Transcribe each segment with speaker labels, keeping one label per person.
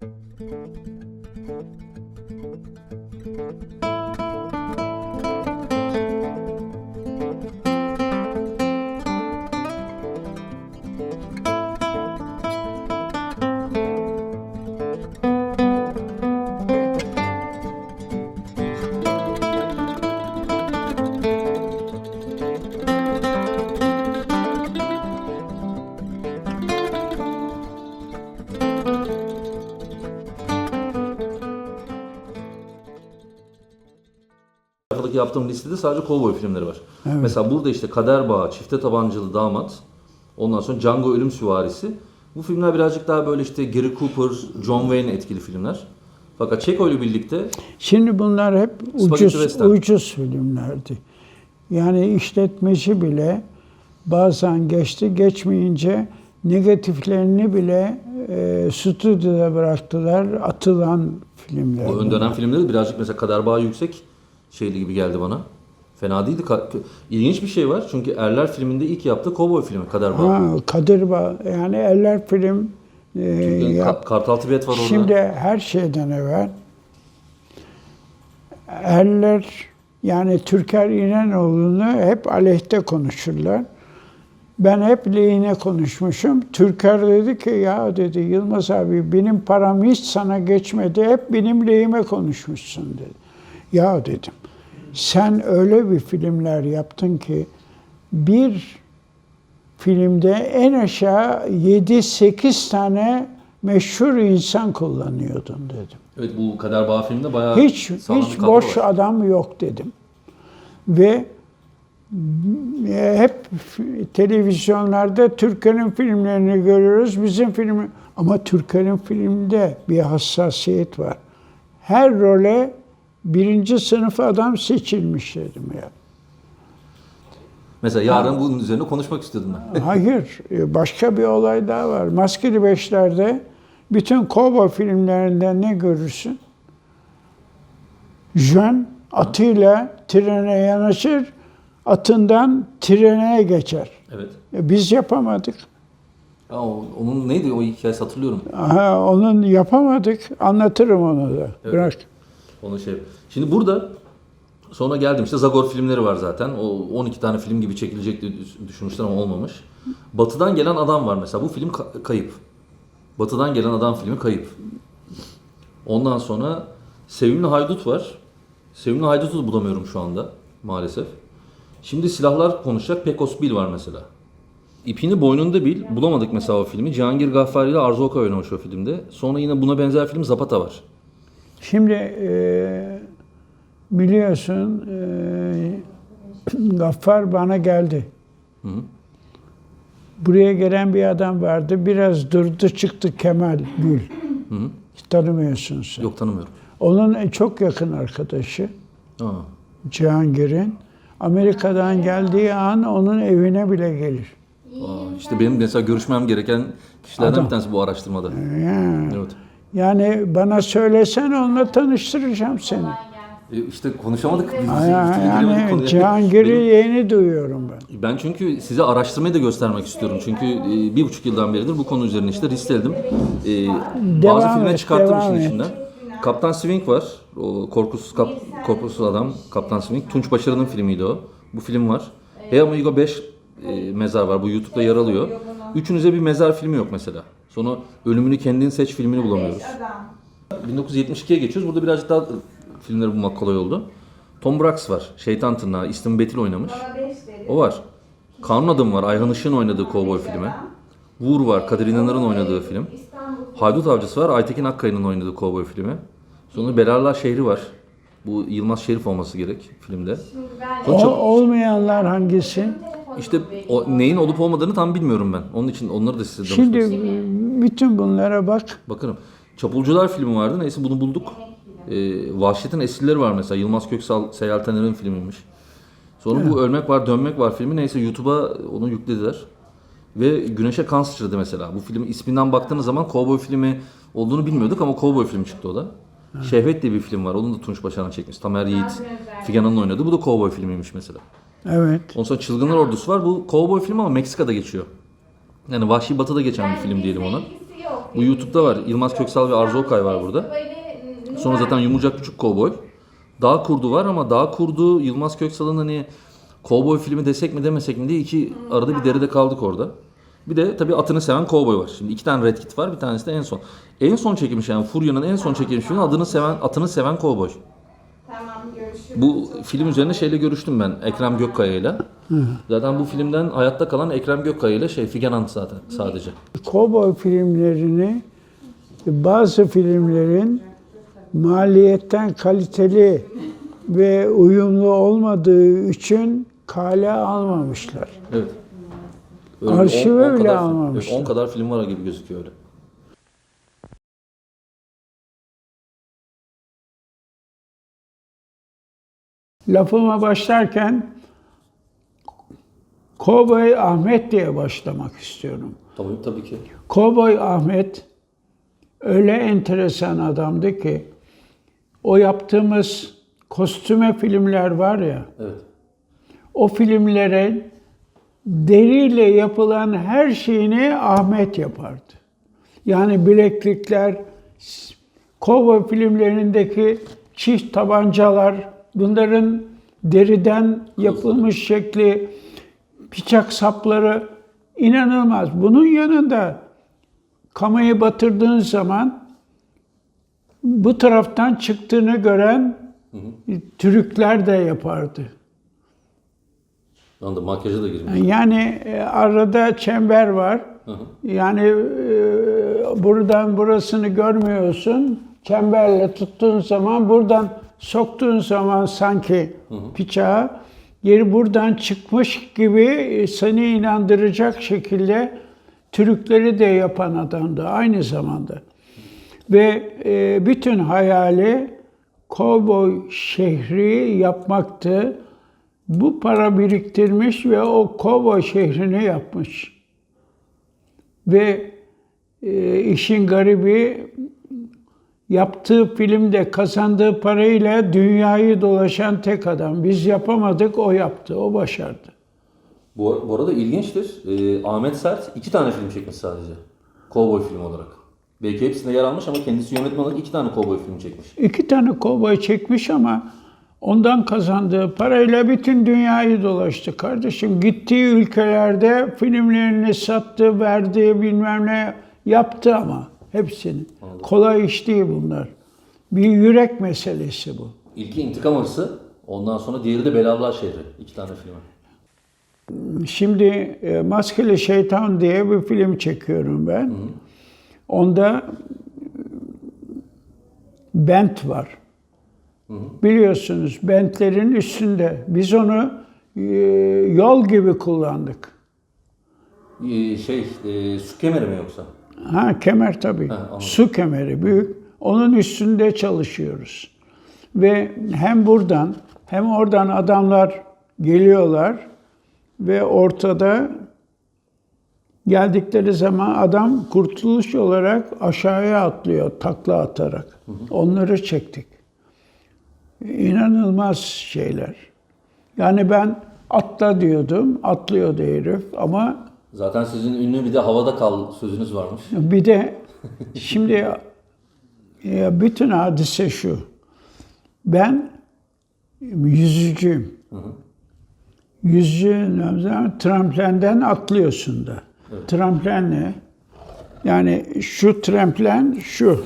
Speaker 1: Música sayfadaki yaptığım listede sadece kovboy filmleri var. Mesela burada işte Kader Bağı, Çifte Tabancalı Damat, ondan sonra Django Ölüm Süvarisi. Bu filmler birazcık daha böyle işte Gary Cooper, John Wayne etkili filmler. Fakat Çeko ile birlikte
Speaker 2: Şimdi bunlar hep ucuz ucuz filmlerdi. Yani işletmeci bile bazen geçti, geçmeyince negatiflerini bile e, stüdyoda bıraktılar, atılan filmler.
Speaker 1: bu ön dönem filmleri birazcık mesela Kader Bağı yüksek şeyli gibi geldi bana. Fena değildi. İlginç bir şey var. Çünkü Erler filminde ilk yaptığı kovboy filmi Kader Bağı.
Speaker 2: Ha, Kadir Bağ, yani Eller film e, yap-
Speaker 1: Ka- Kartal Tibet var orada.
Speaker 2: Şimdi her şeyden evvel erler yani Türker İnanoğlu'nu hep aleyhte konuşurlar. Ben hep lehine konuşmuşum. Türker dedi ki ya dedi Yılmaz abi benim param hiç sana geçmedi. Hep benim lehime konuşmuşsun dedi. Ya dedim sen öyle bir filmler yaptın ki bir filmde en aşağı 7-8 tane meşhur insan kullanıyordun dedim.
Speaker 1: Evet bu Kader Bağı filminde bayağı
Speaker 2: Hiç hiç boş
Speaker 1: var.
Speaker 2: adam yok dedim. Ve e, hep televizyonlarda Türkan'ın filmlerini görüyoruz. Bizim film ama Türkan'ın filminde bir hassasiyet var. Her role birinci sınıf adam seçilmiş dedim ya.
Speaker 1: Mesela yarın bunun üzerine konuşmak istiyordum ben.
Speaker 2: Hayır, e, başka bir olay daha var. Maskeli Beşler'de bütün kovboy filmlerinde ne görürsün? Jön atıyla trene yanaşır, atından trene geçer.
Speaker 1: Evet.
Speaker 2: E, Biz yapamadık.
Speaker 1: Ya onun neydi o hikayesi hatırlıyorum.
Speaker 2: Aha, onun yapamadık. Anlatırım onu da.
Speaker 1: Evet.
Speaker 2: Bırak.
Speaker 1: Onu şey. Şimdi burada sonra geldim işte Zagor filmleri var zaten. O 12 tane film gibi çekilecek diye düş- düşünmüşler ama olmamış. Batı'dan gelen adam var mesela. Bu film ka- kayıp. Batı'dan gelen adam filmi kayıp. Ondan sonra Sevimli Haydut var. Sevimli Haydut'u bulamıyorum şu anda maalesef. Şimdi silahlar konuşacak Pekos Bil var mesela. İpini boynunda bil. Bulamadık mesela o filmi. Cihangir Gaffari ile Arzu Okay oynamış o filmde. Sonra yine buna benzer film Zapata var.
Speaker 2: Şimdi e, biliyorsun e, Gaffar bana geldi. Buraya gelen bir adam vardı. Biraz durdu çıktı Kemal Gül. Hiç Tanımıyorsun sen.
Speaker 1: Yok tanımıyorum.
Speaker 2: Onun çok yakın arkadaşı
Speaker 1: Aa.
Speaker 2: Cihangir'in. Amerika'dan geldiği an onun evine bile gelir.
Speaker 1: Aa, işte benim mesela görüşmem gereken kişilerden
Speaker 2: Adam.
Speaker 1: bir tanesi bu araştırmada.
Speaker 2: Ya.
Speaker 1: Evet.
Speaker 2: Yani bana söylesen onunla tanıştıracağım seni.
Speaker 1: E, işte konuşamadık. Biz,
Speaker 2: Yani
Speaker 1: konuya.
Speaker 2: Cihangir'i yeni duyuyorum ben.
Speaker 1: Ben çünkü size araştırmayı da göstermek istiyorum. Çünkü e, bir buçuk yıldan beridir bu konu üzerine işte listeledim. E, bazı
Speaker 2: Devam et,
Speaker 1: çıkarttım işin
Speaker 2: et.
Speaker 1: içinden. Kaptan Swing var. O korkusuz kap, korkusuz adam Kaptan Swing. Tunç Başarı'nın filmiydi o. Bu film var. Hey Amigo 5 e, mezar var. Bu YouTube'da yer alıyor. Üçünüze bir mezar filmi yok mesela. Sonra Ölümünü Kendin Seç filmini bulamıyoruz. 1972'ye geçiyoruz. Burada birazcık daha filmleri bulmak kolay oldu. Tom Brax var. Şeytan Tırnağı. Easton Betil oynamış. O var. Kanun Adım var. Ayhan Işık'ın oynadığı kovboy filmi. Vur var. Kadir İnanır'ın oynadığı film. Haydut Avcısı var. Aytekin Akkaya'nın oynadığı kovboy filmi. Sonra Belarlar Şehri var. Bu Yılmaz Şerif olması gerek filmde.
Speaker 2: O, olmayanlar hangisi?
Speaker 1: İşte o, neyin olup olmadığını tam bilmiyorum ben. Onun için onları da size
Speaker 2: Şimdi
Speaker 1: istedim.
Speaker 2: bütün bunlara bak.
Speaker 1: Bakarım. Çapulcular filmi vardı. Neyse bunu bulduk. Ee, Vahşetin Esirleri var mesela. Yılmaz Köksal, Seyal Taner'in filmiymiş. Sonra bu Ölmek Var, Dönmek Var filmi. Neyse YouTube'a onu yüklediler. Ve Güneşe Kan Sıçradı mesela. Bu filmin isminden baktığınız zaman kovboy filmi olduğunu bilmiyorduk ama kovboy filmi çıktı o da. Şehvet diye bir film var. Onu da Tunç Başaran çekmiş. Tamer Yiğit, Figen Hanım'ın oynadığı. Bu da kovboy filmiymiş mesela.
Speaker 2: Evet.
Speaker 1: Ondan sonra Çılgınlar Ordusu var. Bu kovboy filmi ama Meksika'da geçiyor. Yani Vahşi Batı'da geçen bir film diyelim ona. Bu YouTube'da var. Yılmaz Köksal ve Arzu Okay var burada. Sonra zaten Yumurcak Küçük Kovboy. Dağ Kurdu var ama Dağ Kurdu Yılmaz Köksal'ın hani kovboy filmi desek mi demesek mi diye iki arada bir deride kaldık orada. Bir de tabii atını seven kovboy var. Şimdi iki tane Red Kit var. Bir tanesi de en son. En son çekilmiş yani Furya'nın en son çekilmiş filmi adını seven, atını seven kovboy. Bu film üzerine şeyle görüştüm ben Ekrem Gökkaya ile. Zaten bu filmden hayatta kalan Ekrem Gökkaya ile şey Figen Ant zaten sadece.
Speaker 2: Kovboy filmlerini bazı filmlerin maliyetten kaliteli ve uyumlu olmadığı için kale almamışlar.
Speaker 1: Evet.
Speaker 2: Arşive bile almamışlar.
Speaker 1: evet, 10 kadar film var gibi gözüküyor öyle.
Speaker 2: Lafıma başlarken Kovboy Ahmet diye başlamak istiyorum.
Speaker 1: Tabii, tabii ki.
Speaker 2: Kovboy Ahmet öyle enteresan adamdı ki o yaptığımız kostüme filmler var ya
Speaker 1: Evet.
Speaker 2: o filmlere deriyle yapılan her şeyini Ahmet yapardı. Yani bileklikler, kovboy filmlerindeki çift tabancalar, bunların deriden yapılmış şekli, bıçak sapları inanılmaz. Bunun yanında kamayı batırdığın zaman bu taraftan çıktığını gören Türkler de yapardı.
Speaker 1: Anladım. Makyaja da girmiş.
Speaker 2: Yani e, arada çember var.
Speaker 1: Hı hı.
Speaker 2: Yani e, buradan burasını görmüyorsun. Çemberle tuttuğun zaman buradan soktuğun zaman sanki bıçağı geri buradan çıkmış gibi e, seni inandıracak şekilde Türkleri de yapan adamdı aynı zamanda. Ve e, bütün hayali kovboy şehri yapmaktı. Bu para biriktirmiş ve o kovboy şehrini yapmış. Ve e, işin garibi yaptığı filmde kazandığı parayla dünyayı dolaşan tek adam. Biz yapamadık, o yaptı, o başardı.
Speaker 1: Bu, bu arada ilginçtir. Ee, Ahmet Sert iki tane film çekmiş sadece. Cowboy film olarak. Belki hepsinde yer almış ama kendisi yönetmen olarak iki tane cowboy film çekmiş.
Speaker 2: İki tane kovboy çekmiş ama ondan kazandığı parayla bütün dünyayı dolaştı kardeşim. Gittiği ülkelerde filmlerini sattı, verdi, bilmem ne yaptı ama hepsini. Kolay iş değil bunlar. Bir yürek meselesi bu.
Speaker 1: İlki İntikam Hırsı, ondan sonra diğeri de Belalar Şehri. İki tane film.
Speaker 2: Şimdi e, Maskeli Şeytan diye bir film çekiyorum ben. Onda e, bent var. Biliyorsunuz bentlerin üstünde. Biz onu e, yol gibi kullandık.
Speaker 1: Ee, şey, e, su kemeri mi yoksa?
Speaker 2: Ha kemer tabii.
Speaker 1: anladım.
Speaker 2: Su kemeri büyük. Onun üstünde çalışıyoruz. Ve hem buradan hem oradan adamlar geliyorlar ve ortada geldikleri zaman adam kurtuluş olarak aşağıya atlıyor takla atarak. Onları çektik. İnanılmaz şeyler. Yani ben atla diyordum, atlıyordu herif ama
Speaker 1: Zaten sizin ünlü bir de havada kal sözünüz varmış.
Speaker 2: bir de şimdi e, bütün hadise şu. Ben yüzücüyüm. Yüzücü zaman tramplenden atlıyorsun da. Tramplen ne? Yani şu tramplen şu.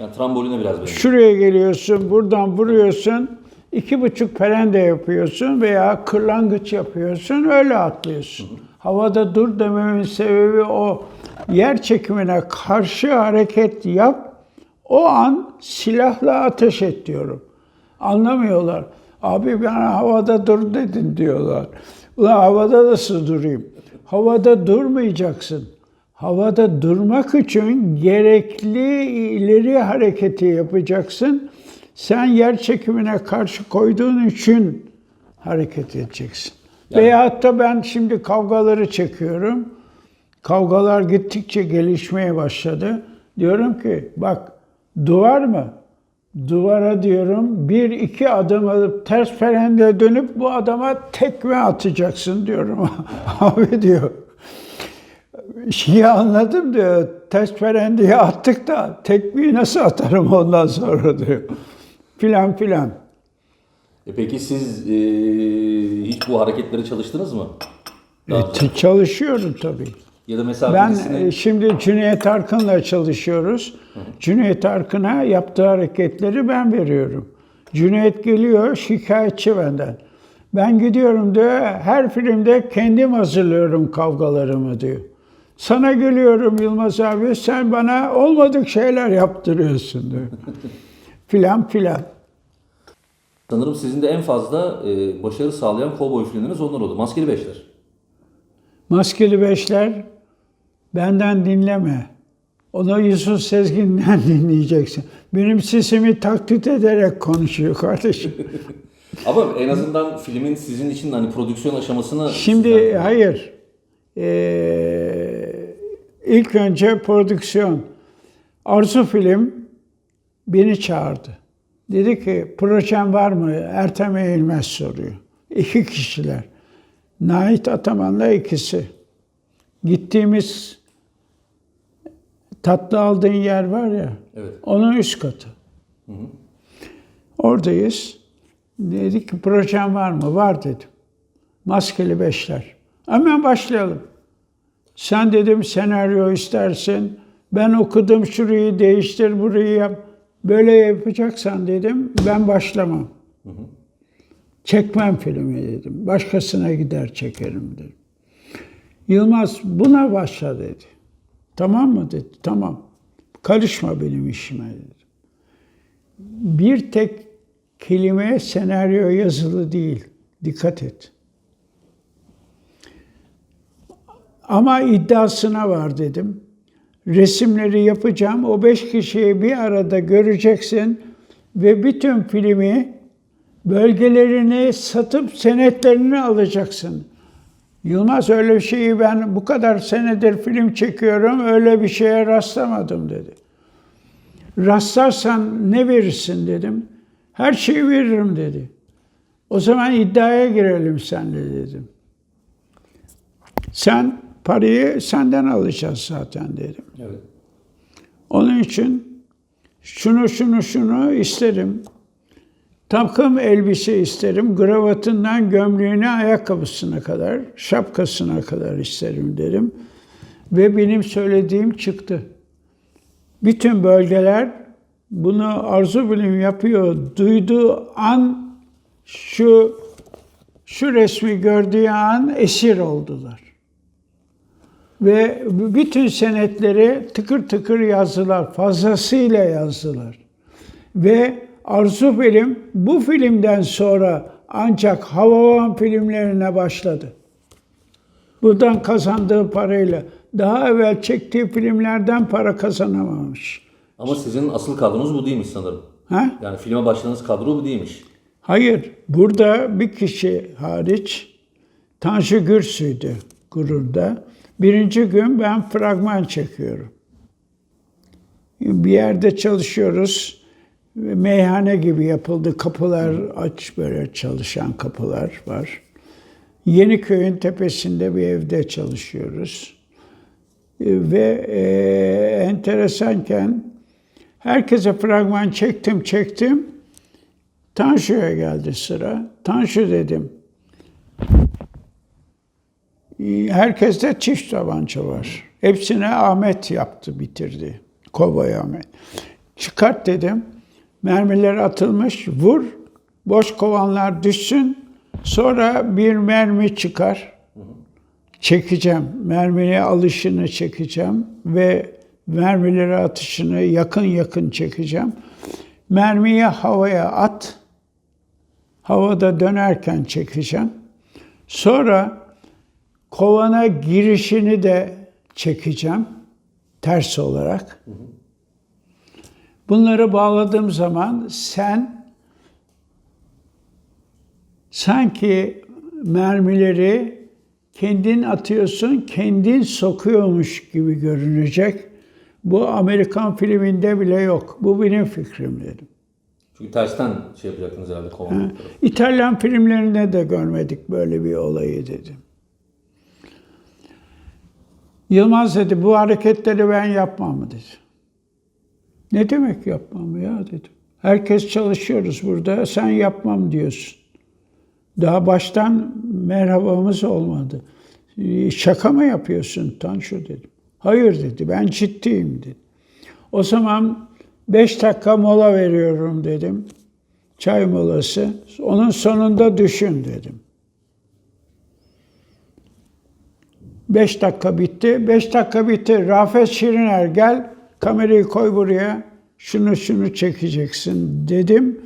Speaker 1: Yani tramboline biraz benziyor.
Speaker 2: Şuraya geliyorsun, buradan vuruyorsun. iki buçuk perende yapıyorsun veya kırlangıç yapıyorsun, öyle atlıyorsun. Havada dur dememin sebebi o. Yer çekimine karşı hareket yap, o an silahla ateş et diyorum. Anlamıyorlar. Abi bana havada dur dedin diyorlar. Ulan havada nasıl durayım? Havada durmayacaksın. Havada durmak için gerekli ileri hareketi yapacaksın. Sen yer çekimine karşı koyduğun için hareket edeceksin. Veyahut da ben şimdi kavgaları çekiyorum. Kavgalar gittikçe gelişmeye başladı. Diyorum ki bak duvar mı? Duvara diyorum bir iki adım alıp ters perende dönüp bu adama tekme atacaksın diyorum. Abi diyor. şeyi anladım diyor. Test veren diye attık da tekmeyi nasıl atarım ondan sonra diyor. Filan filan.
Speaker 1: E peki siz e, hiç bu hareketleri çalıştınız mı? Daha önce?
Speaker 2: E, çalışıyorum tabii.
Speaker 1: Ya da mesela
Speaker 2: Ben
Speaker 1: birisine-
Speaker 2: e, şimdi Cüneyt Arkın'la çalışıyoruz. Cüneyt Arkın'a yaptığı hareketleri ben veriyorum. Cüneyt geliyor şikayetçi benden. Ben gidiyorum diyor, her filmde kendim hazırlıyorum kavgalarımı diyor. Sana geliyorum Yılmaz abi, sen bana olmadık şeyler yaptırıyorsun diyor. filan filan.
Speaker 1: Sanırım sizin de en fazla e, başarı sağlayan kovboy filmleriniz onlar oldu. Maskeli Beşler.
Speaker 2: Maskeli Beşler benden dinleme. Onu Yusuf Sezgin'den dinleyeceksin. Benim sesimi taklit ederek konuşuyor kardeşim.
Speaker 1: Ama en azından filmin sizin için hani prodüksiyon aşamasını
Speaker 2: Şimdi
Speaker 1: sizden-
Speaker 2: hayır. Ee, ilk önce prodüksiyon. Arzu Film beni çağırdı. Dedi ki projen var mı? Ertem Eğilmez soruyor. İki kişiler. Nait Ataman'la ikisi. Gittiğimiz tatlı aldığın yer var ya.
Speaker 1: Evet.
Speaker 2: Onun üst katı. Oradayız. Dedik ki projen var mı? Var dedim. Maskeli beşler. Hemen başlayalım. Sen dedim senaryo istersin. Ben okudum şurayı değiştir burayı yap. Böyle yapacaksan dedim ben başlamam. Çekmem filmi dedim. Başkasına gider çekerim dedim. Yılmaz buna başla dedi. Tamam mı dedi. Tamam. Karışma benim işime dedi. Bir tek kelime senaryo yazılı değil. Dikkat et. Ama iddiasına var dedim. Resimleri yapacağım. O beş kişiyi bir arada göreceksin ve bütün filmi bölgelerini satıp senetlerini alacaksın. Yılmaz öyle bir şeyi ben bu kadar senedir film çekiyorum öyle bir şeye rastlamadım dedi. Rastlarsan ne verirsin dedim. Her şeyi veririm dedi. O zaman iddiaya girelim senle dedim. Sen parayı senden alacağız zaten dedim.
Speaker 1: Evet.
Speaker 2: Onun için şunu şunu şunu isterim. Takım elbise isterim. Kravatından gömleğine, ayakkabısına kadar, şapkasına kadar isterim dedim. Ve benim söylediğim çıktı. Bütün bölgeler bunu arzu bilim yapıyor. Duyduğu an şu şu resmi gördüğü an esir oldular. Ve bütün senetleri tıkır tıkır yazdılar. Fazlasıyla yazdılar. Ve Arzu Film bu filmden sonra ancak Havavan filmlerine başladı. Buradan kazandığı parayla. Daha evvel çektiği filmlerden para kazanamamış.
Speaker 1: Ama sizin asıl kadronuz bu değilmiş sanırım.
Speaker 2: Ha?
Speaker 1: Yani filme başladığınız kadro bu değilmiş.
Speaker 2: Hayır, burada bir kişi hariç Tanju Gürsü'ydü gururda. Birinci gün ben fragman çekiyorum. Bir yerde çalışıyoruz. Meyhane gibi yapıldı. Kapılar aç böyle çalışan kapılar var. Yeniköy'ün tepesinde bir evde çalışıyoruz. Ve e, enteresanken herkese fragman çektim çektim. Tanju'ya geldi sıra. Tanju dedim. Herkeste çift tabanca var. Hepsine Ahmet yaptı, bitirdi. Kovboy Ahmet. Çıkart dedim. Mermiler atılmış, vur. Boş kovanlar düşsün. Sonra bir mermi çıkar. Çekeceğim. Merminin alışını çekeceğim ve mermileri atışını yakın yakın çekeceğim. Mermiyi havaya at. Havada dönerken çekeceğim. Sonra kovana girişini de çekeceğim ters olarak. Bunları bağladığım zaman sen sanki mermileri kendin atıyorsun, kendin sokuyormuş gibi görünecek. Bu Amerikan filminde bile yok. Bu benim fikrim dedim.
Speaker 1: Çünkü tersten şey yapacaktınız herhalde kovan.
Speaker 2: İtalyan filmlerinde de görmedik böyle bir olayı dedim. Yılmaz dedi bu hareketleri ben yapmam dedi. Ne demek yapmam ya dedim. Herkes çalışıyoruz burada sen yapmam diyorsun. Daha baştan merhabamız olmadı. "Ee, Şaka mı yapıyorsun Tanju dedim. Hayır dedi ben ciddiyim dedi. O zaman beş dakika mola veriyorum dedim. Çay molası. Onun sonunda düşün dedim. Beş dakika bitti. Beş dakika bitti. Rafet Şiriner gel kamerayı koy buraya. Şunu şunu çekeceksin dedim.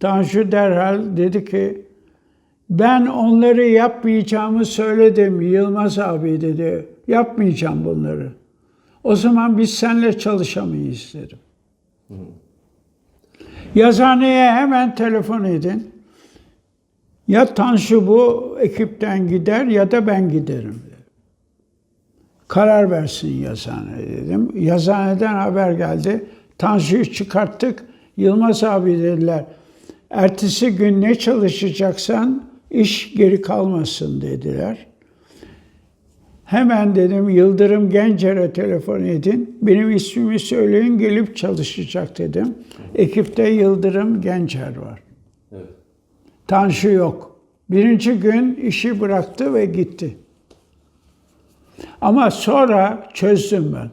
Speaker 2: Tanju derhal dedi ki ben onları yapmayacağımı söyledim Yılmaz abi dedi. Yapmayacağım bunları. O zaman biz seninle çalışamayız dedim. Yazıhaneye hemen telefon edin. Ya Tansu bu ekipten gider ya da ben giderim. Karar versin yazıhane dedim. Yazıhaneden haber geldi. Tansu'yu çıkarttık. Yılmaz abi dediler. Ertesi gün ne çalışacaksan iş geri kalmasın dediler. Hemen dedim Yıldırım Gencer'e telefon edin. Benim ismimi söyleyin gelip çalışacak dedim. Ekipte Yıldırım Gencer var.
Speaker 1: Evet.
Speaker 2: Tanju yok. Birinci gün işi bıraktı ve gitti. Ama sonra çözdüm ben.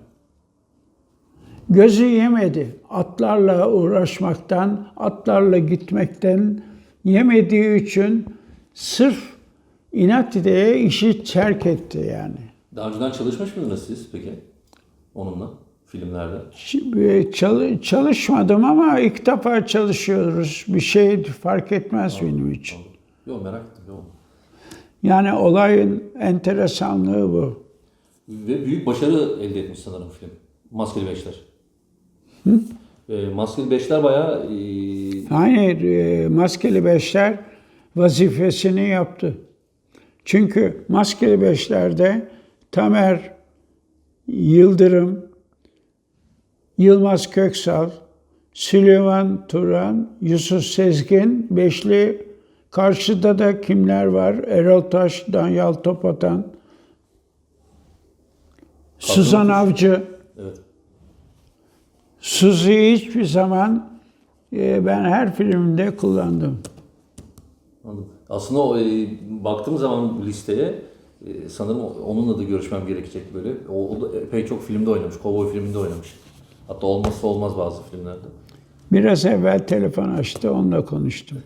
Speaker 2: Gözü yemedi. Atlarla uğraşmaktan, atlarla gitmekten yemediği için sırf inat ideye işi terk etti yani.
Speaker 1: Daha önceden çalışmış mıydınız siz peki? Onunla filmlerde.
Speaker 2: Şimdi çal- çalışmadım ama ilk defa çalışıyoruz. Bir şey fark etmez benim için.
Speaker 1: Yok merak ettim. Yok.
Speaker 2: Yani olayın enteresanlığı bu.
Speaker 1: Ve büyük başarı elde etmiş sanırım film. Maskeli Beşler. E, Maskeli Beşler bayağı e,
Speaker 2: Hayır, e, Maskeli Beşler vazifesini yaptı. Çünkü Maskeli Beşler'de Tamer Yıldırım, Yılmaz Köksal, Süleyman Turan, Yusuf Sezgin, Beşli, karşıda da kimler var? Erol Taş, Danyal Topatan, Suzan Avcı.
Speaker 1: evet.
Speaker 2: Suzi'yi hiçbir zaman e, ben her filmde kullandım.
Speaker 1: Anladım. Aslında o, e, baktığım zaman listeye e, sanırım onunla da görüşmem gerekecek böyle. O, o da epey çok filmde oynamış. Cowboy filminde oynamış. Hatta olmazsa olmaz bazı filmlerde.
Speaker 2: Biraz evvel telefon açtı, onunla konuştum.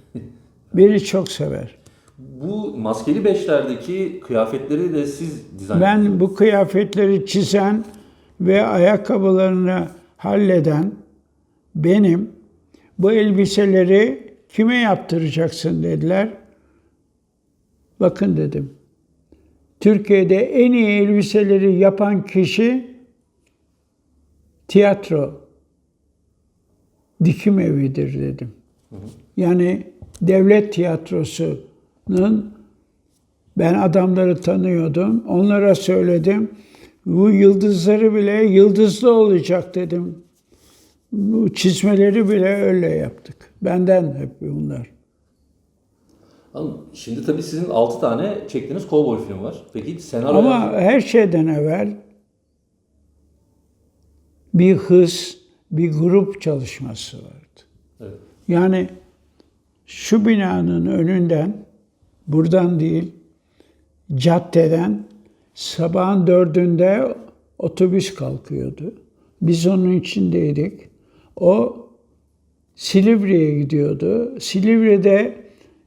Speaker 2: Beni çok sever.
Speaker 1: Bu Maskeli Beşler'deki kıyafetleri de siz dizayn
Speaker 2: Ben bu kıyafetleri çizen ve ayakkabılarını halleden benim. Bu elbiseleri kime yaptıracaksın dediler. Bakın dedim. Türkiye'de en iyi elbiseleri yapan kişi tiyatro dikim evidir dedim. Yani devlet tiyatrosunun ben adamları tanıyordum. Onlara söyledim. Bu yıldızları bile yıldızlı olacak dedim. Bu çizmeleri bile öyle yaptık. Benden hep bunlar.
Speaker 1: Şimdi tabii sizin 6 tane çektiğiniz Cowboy film var. Peki senaryo
Speaker 2: Ama her şeyden evvel bir hız, bir grup çalışması vardı.
Speaker 1: Evet.
Speaker 2: Yani şu binanın önünden, buradan değil, caddeden sabahın dördünde otobüs kalkıyordu. Biz onun içindeydik. O Silivri'ye gidiyordu. Silivri'de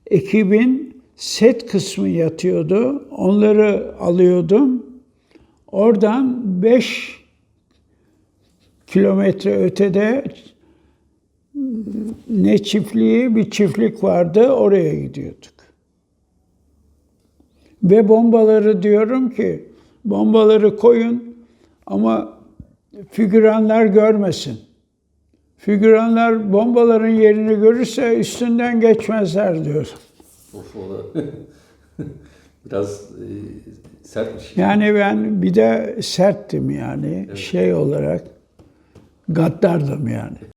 Speaker 2: ekibin set kısmı yatıyordu. Onları alıyordum. Oradan 5 kilometre ötede ne çiftliği bir çiftlik vardı oraya gidiyorduk. Ve bombaları diyorum ki bombaları koyun ama figüranlar görmesin. Figüranlar bombaların yerini görürse üstünden geçmezler diyor.
Speaker 1: Of o da biraz e, sertmiş.
Speaker 2: Yani ben bir de serttim yani şey olarak gaddardım yani.